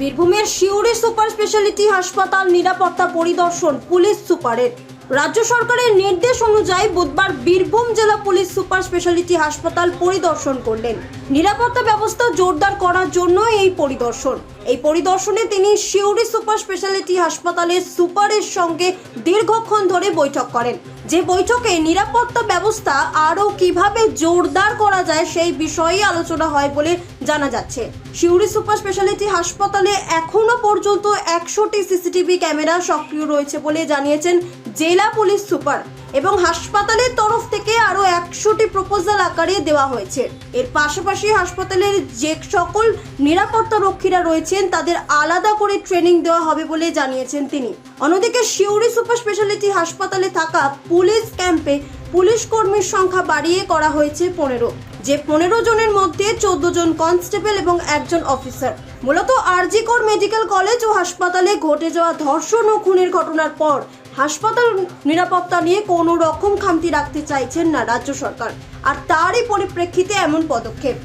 বীরভূমের শিউরি super speciality হাসপাতাল নিরাপত্তা পরিদর্শন পুলিশ সুপারের। রাজ্য সরকারের নির্দেশ অনুযায়ী বুধবার বীরভূম জেলা পুলিশ সুপার স্পেশালিটি হাসপাতাল পরিদর্শন করলেন। নিরাপত্তা ব্যবস্থা জোরদার করার জন্য এই পরিদর্শন। এই পরিদর্শনে তিনি শিউরি সুপার স্পেশালিটি হাসপাতালের সুপারের সঙ্গে দীর্ঘক্ষণ ধরে বৈঠক করেন। যে বৈঠকে নিরাপত্তা ব্যবস্থা আরও কীভাবে জোরদার করা যায় সেই বিষয়ে আলোচনা হয় বলে জানা যাচ্ছে। শিউরি সুপার স্পেশালিটি হাসপাতালে এখনও পর্যন্ত একশোটি সিসিটিভি ক্যামেরা সক্রিয় রয়েছে বলে জানিয়েছেন জেলা পুলিশ সুপার। এবং হাসপাতালের তরফ থেকে আরও একশোটি প্রপোজাল আকারে দেওয়া হয়েছে। এর পাশাপাশি হাসপাতালের যে সকল নিরাপত্তা রক্ষীরা রয়েছেন, তাদের আলাদা করে ট্রেনিং দেওয়া হবে বলে জানিয়েছেন তিনি। অন্যদিকে শিউরি সুপার স্পেশালিটি হাসপাতালে থাকা পুলিশ ক্যাম্পে পুলিশ কর্মীর সংখ্যা বাড়িয়ে করা হয়েছে পনেরো, যে পনেরো জনের মধ্যে চোদ্দ জন কনস্টেবল এবং একজন অফিসার। মূলত আরজিকর মেডিকেল কলেজ ও হাসপাতালে ঘটে যাওয়া ধর্ষণ ও খুনের ঘটনার পর হাসপাতাল নিরাপত্তা নিয়ে কোনো রকম খামতি রাখতে চাইছেন না রাজ্য সরকার। আর তারই পরিপ্রেক্ষিতে এমন পদক্ষেপ।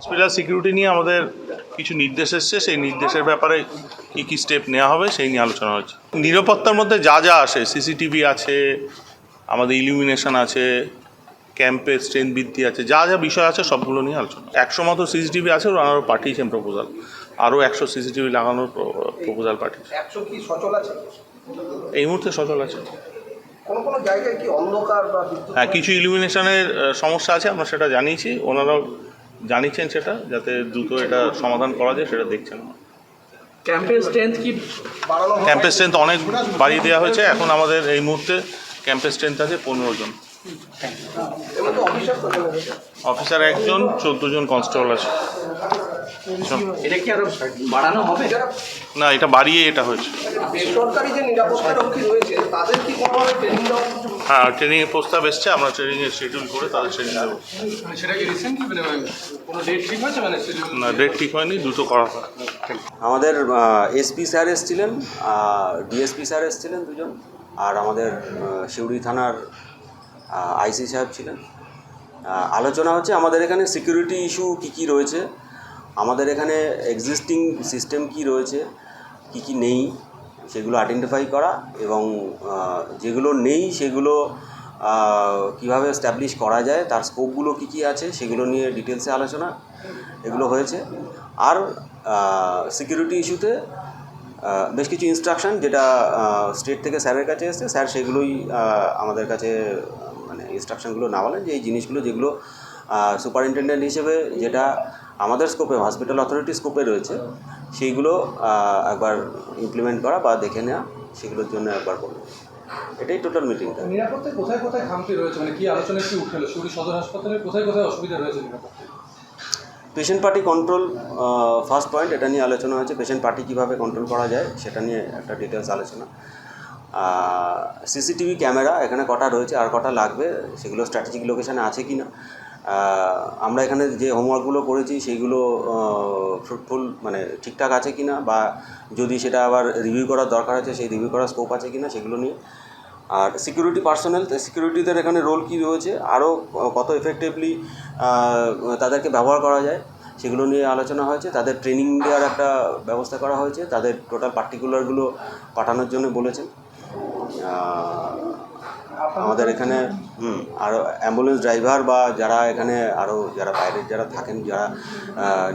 হসপিটাল সিকিউরিটি নিয়ে আমাদের কিছু নির্দেশ এসছে। সেই নির্দেশের ব্যাপারে কী কী স্টেপ নেওয়া হবে সেই নিয়ে আলোচনা হচ্ছে। নিরাপত্তার মধ্যে যা যা আসে সিসিটিভি আছে আমাদের ইলিমিনেশন আছে ক্যাম্পের স্ট্রেন্থ বৃদ্ধি আছে যা যা বিষয় আছে সবগুলো নিয়ে আলোচনা। একশো মতো সিসিটিভি আছে ওনারা পাঠিয়েছেন প্রপোজাল আরও একশো সিসিটিভি লাগানোর প্রপোজাল পাঠিয়েছে। একশো কি সচল আছে? এই মুহূর্তে সচল আছে। কোনো কোনো জায়গায় কি অন্ধকার বা হ্যাঁ কিছু ইলুমিনেশনের সমস্যা আছে আমরা সেটা জানিয়েছি। ওনারাও জানিয়েছেন সেটা যাতে দ্রুত এটা সমাধান করা যায় সেটা দেখছেন ক্যাম্পের স্ট্রেংথ কি? বাড়ানো ক্যাম্পের স্ট্রেন্থ অনেক বাড়িয়ে দেওয়া হয়েছে। এখন আমাদের এই মুহূর্তে ক্যাম্পের স্ট্রেন্থ আছে পনেরো জন। অফিসার একজন চোদ্দ জন কনস্টেবল আছে। এটা কি আরও বাড়ানো হবে? না এটা বাড়িয়ে এটা হয়েছে। বেসরকারি যে নিরাপত্তা রক্ষী রয়েছে তাদের কি কোনোভাবে ট্রেনিং দেওয়া? হ্যাঁ ট্রেনিংয়ের প্রস্তাব এসছে আমরা ট্রেনিংয়ের শিডিউল করে তাদের ট্রেনিং দেবো। মানে সেটা কি রিসেন্টলি মানে কোনো ডেট ঠিক হয়েছে? মানে? না ডেট ঠিক হয়নি দ্রুত করা হয়। আমাদের এসপি স্যার এসেছিলেন ডিএসপি স্যার এসেছিলেন দুজন আর আমাদের সিউড়ি থানার আইসি সাহেব ছিলেন। আলোচনা হচ্ছে আমাদের এখানে সিকিউরিটি ইস্যু কী কী রয়েছে আমাদের এখানে এক্সিস্টিং সিস্টেম কি রয়েছে, কি কি নেই, সেগুলো আইডেন্টিফাই করা এবং যেগুলো নেই সেগুলো কীভাবে স্ট্যাবলিশ করা যায়, তার স্কোপগুলো কী কী আছে সেগুলো নিয়ে ডিটেলসে আলোচনা এগুলো হয়েছে। আর সিকিউরিটি ইস্যুতে বেশ কিছু ইনস্ট্রাকশন যেটা স্টেট থেকে স্যারের কাছে এসছে। স্যার সেগুলোই আমাদের কাছে মানে ইনস্ট্রাকশনগুলো না বলেন যে এই জিনিসগুলো যেগুলো সুপারিনটেন্ডেন্ট হিসেবে যেটা আমাদের স্কোপে হসপিটাল অথরিটি স্কোপে রয়েছে সেইগুলো একবার ইমপ্লিমেন্ট করা বা দেখে নেওয়া সেগুলোর জন্য একবার করব। এটাই টোটাল মিটিংটা নিরাপত্তায় কোথায় কোথায় খামতি রয়েছে? মানে কি আলোচনা কি উঠল শিউরি সদর হাসপাতালে কোথায় কোথায় অসুবিধা রয়েছে নিরাপত্তায়? Patient party control first point এটা নিয়ে আলোচনা হয়েছে পেশেন্ট পার্টি কীভাবে কন্ট্রোল করা যায় সেটা নিয়ে একটা ডিটেলস আলোচনা। সিসিটিভি ক্যামেরা এখানে কটা রয়েছে আর কটা লাগবে সেগুলো স্ট্র্যাটেজিক লোকেশানে আছে কি না আমরা এখানে যে হোমওয়ার্কগুলো করেছি সেইগুলো ফ্রুটফুল মানে ঠিকঠাক আছে কি না বা যদি সেটা আবার রিভিউ করার দরকার আছে, সেই রিভিউ করার স্কোপ আছে কি না সেগুলো নিয়ে। আর সিকিউরিটি পার্সোনাল সিকিউরিটিদের এখানে রোল কী রয়েছে, আরও কত এফেক্টিভলি তাদেরকে ব্যবহার করা যায়, সেগুলো নিয়ে আলোচনা হয়েছে। তাদের ট্রেনিং দেওয়ার একটা ব্যবস্থা করা হয়েছে, তাদের টোটাল পার্টিকুলারগুলো পাঠানোর জন্য বলেছেন। আমাদের এখানে, হুম আরও অ্যাম্বুলেন্স ড্রাইভার বা যারা এখানে আরও যারা বাইরের যারা থাকেন, যারা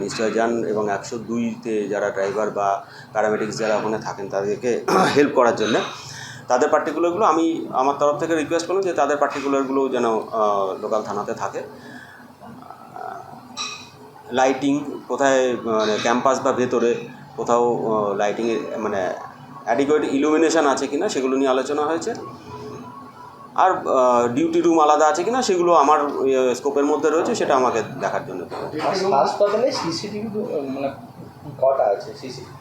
নিশ্চয় যান এবং একশো দুইতে যারা ড্রাইভার বা প্যারামেডিক্স যারা ওখানে থাকেন তাদেরকে হেল্প করার জন্য। তাদের পার্টিকুলারগুলো আমি আমার তরফ থেকে রিকোয়েস্ট করলাম যে তাদের পার্টিকুলারগুলো যেন লোকাল থানাতে থাকে। লাইটিং কোথায় মানে ক্যাম্পাস বা ভেতরে কোথাও লাইটিংয়ের মানে অ্যাডিকুয়েট ইলুমিনেশন আছে কি না সেগুলো নিয়ে আলোচনা হয়েছে। আর ডিউটি রুম আলাদা আছে কিনা সেগুলো আমার স্কোপের মধ্যে রয়েছে সেটা আমাকে দেখার জন্য হাসপাতালে সিসিটিভি মানে কটা আছে সিসিটিভি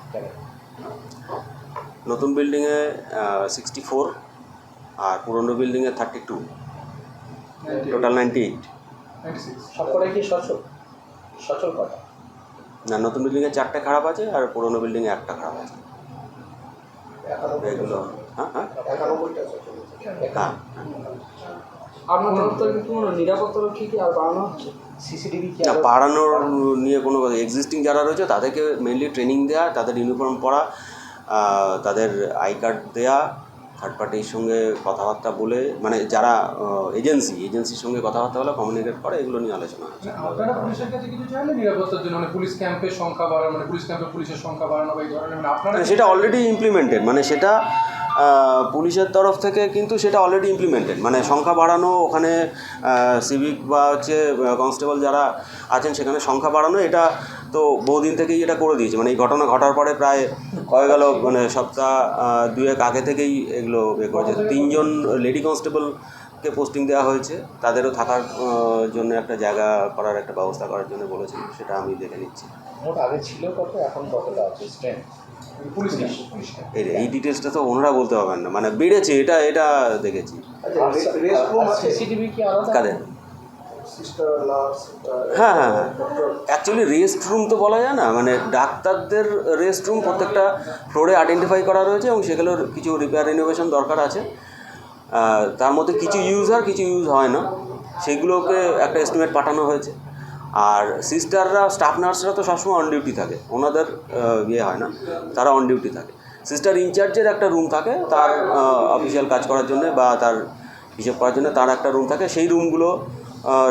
নতুন বিল্ডিংয়ে সিক্সটি ফোর আর পুরনো বিল্ডিংয়ে thirty two total ninety eight সবকটাই কি সচল? সচল কটা? না নতুন বিল্ডিংয়ে চারটে খারাপ আছে আর পুরনো বিল্ডিংয়ে একটা খারাপ আছে। এগুলো হ্যাঁ হ্যাঁ। একানব্বইটা সচল হ্যাঁ আপনার তরফ থেকে কোনো নিরাপত্তা রক্ষী কি আর বাড়ানো হচ্ছে? সিসিটিভি কি বাড়ানোর নিয়ে কোনো এক্সিস্টিং যারা রয়েছে তাদেরকে মেনলি ট্রেনিং দেওয়া তাদের ইউনিফর্ম পরা তাদের আই কার্ড দেওয়া থার্ড পার্টির সঙ্গে কথাবার্তা বলে মানে যারা এজেন্সি এজেন্সির সঙ্গে কথাবার্তা বলে কমিউনিকেট করে এগুলো নিয়ে আলোচনা হচ্ছে। আপনারা পুলিশের কাছে কিছু চাইলে নিরাপত্তার জন্য মানে পুলিশ ক্যাম্পের সংখ্যা বাড়ানো মানে পুলিশ ক্যাম্পে পুলিশের সংখ্যা বাড়ানো বা এই ধরনের মানে আপনারা সেটা অলরেডি ইমপ্লিমেন্টেড মানে সেটা পুলিশের তরফ থেকে কিন্তু সেটা অলরেডি ইমপ্লিমেন্টেড মানে সংখ্যা বাড়ানো, ওখানে সিভিক বা হচ্ছে কনস্টেবল যারা আছেন সেখানে সংখ্যা বাড়ানো, এটা তো বহুদিন থেকেই এটা করে দিয়েছে। মানে এই ঘটনা ঘটার পরে প্রায় হয়ে গেল মানে সপ্তাহ দুয়েক আগে থেকেই এগুলো ইয়ে করেছে। তিনজন লেডি কনস্টেবলকে পোস্টিং দেওয়া হয়েছে তাদেরও থাকার জন্য একটা জায়গা করার একটা ব্যবস্থা করার জন্য বলেছেন সেটা আমি দেখে নিচ্ছি। মোট আগে ছিল কত এখন কতটা আছে? Strength police camp police camp এই এই ডিটেলসটা তো ওনারা বলতে পারবেন না। মানে বেড়েছে এটা এটা দেখেছি। আচ্ছা কাদের? হ্যাঁ হ্যাঁ হ্যাঁ। অ্যাকচুয়ালি রেস্ট রুম তো বলা যায় না। মানে ডাক্তারদের রেস্ট রুম প্রত্যেকটা ফ্লোরে আইডেন্টিফাই করা রয়েছে এবং সেগুলোর কিছু রিপেয়ার রিনোভেশন দরকার আছে। তার মধ্যে কিছু ইউজ হয় কিছু ইউজ হয় না। সেগুলোকে একটা এস্টিমেট পাঠানো হয়েছে। আর সিস্টাররা স্টাফ নার্সরা তো সবসময় অন ডিউটি থাকে। ওনাদের ইয়ে হয় না। তারা অন ডিউটি থাকে। সিস্টার ইনচার্জের একটা রুম থাকে। তার অফিসিয়াল কাজ করার জন্য বা তার হিসেব করার জন্য তার একটা রুম থাকে। সেই রুমগুলো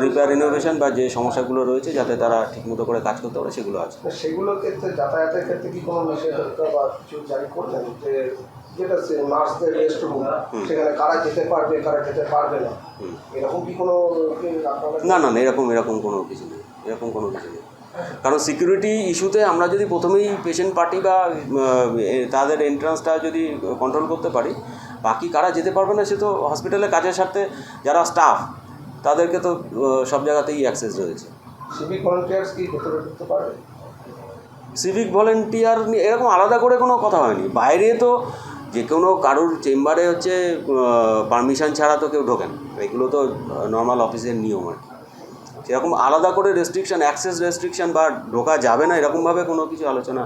রিপেয়ার রিনোভেশন বা যে সমস্যাগুলো রয়েছে যাতে তারা ঠিকমতো করে কাজ করতে পারে সেগুলো আছে। সেগুলোর ক্ষেত্রে যাতায়াতের ক্ষেত্রে কি কোনো নিষেধাজ্ঞা বা কিছু জারি করলেন? যে যেটা নার্সদের রেস্ট রুম সেখানে কারা যেতে পারবে কারা যেতে পারবে না? এরকম কি কোনো না না না এরকম এরকম কোনো কিছু নেই। এরকম কোনো কিছু নেই। কারণ সিকিউরিটি ইস্যুতে আমরা যদি প্রথমেই পেশেন্ট পার্টি বা তাদের এন্ট্রান্সটা যদি কন্ট্রোল করতে পারি বাকি কারা যেতে পারবে না সে তো হসপিটালে কাজের সাথে যারা স্টাফ তাদেরকে তো সব জায়গাতেই অ্যাক্সেস রয়েছে। সিভিক ভলেন্টিয়ার্স কি ভেতরে ঢুকতে পারবে? সিভিক ভলেন্টিয়ার নিয়ে এরকম আলাদা করে কোনো কথা হয়নি। বাইরে তো যে কোনো কারোর চেম্বারে হচ্ছে পারমিশন ছাড়া তো কেউ ঢোকেন এগুলো তো নর্মাল অফিসের নিয়ম আর কি। সেরকম আলাদা করে রেস্ট্রিকশন অ্যাক্সেস রেস্ট্রিকশন বা ঢোকা যাবে না এরকমভাবে কোনো কিছু আলোচনা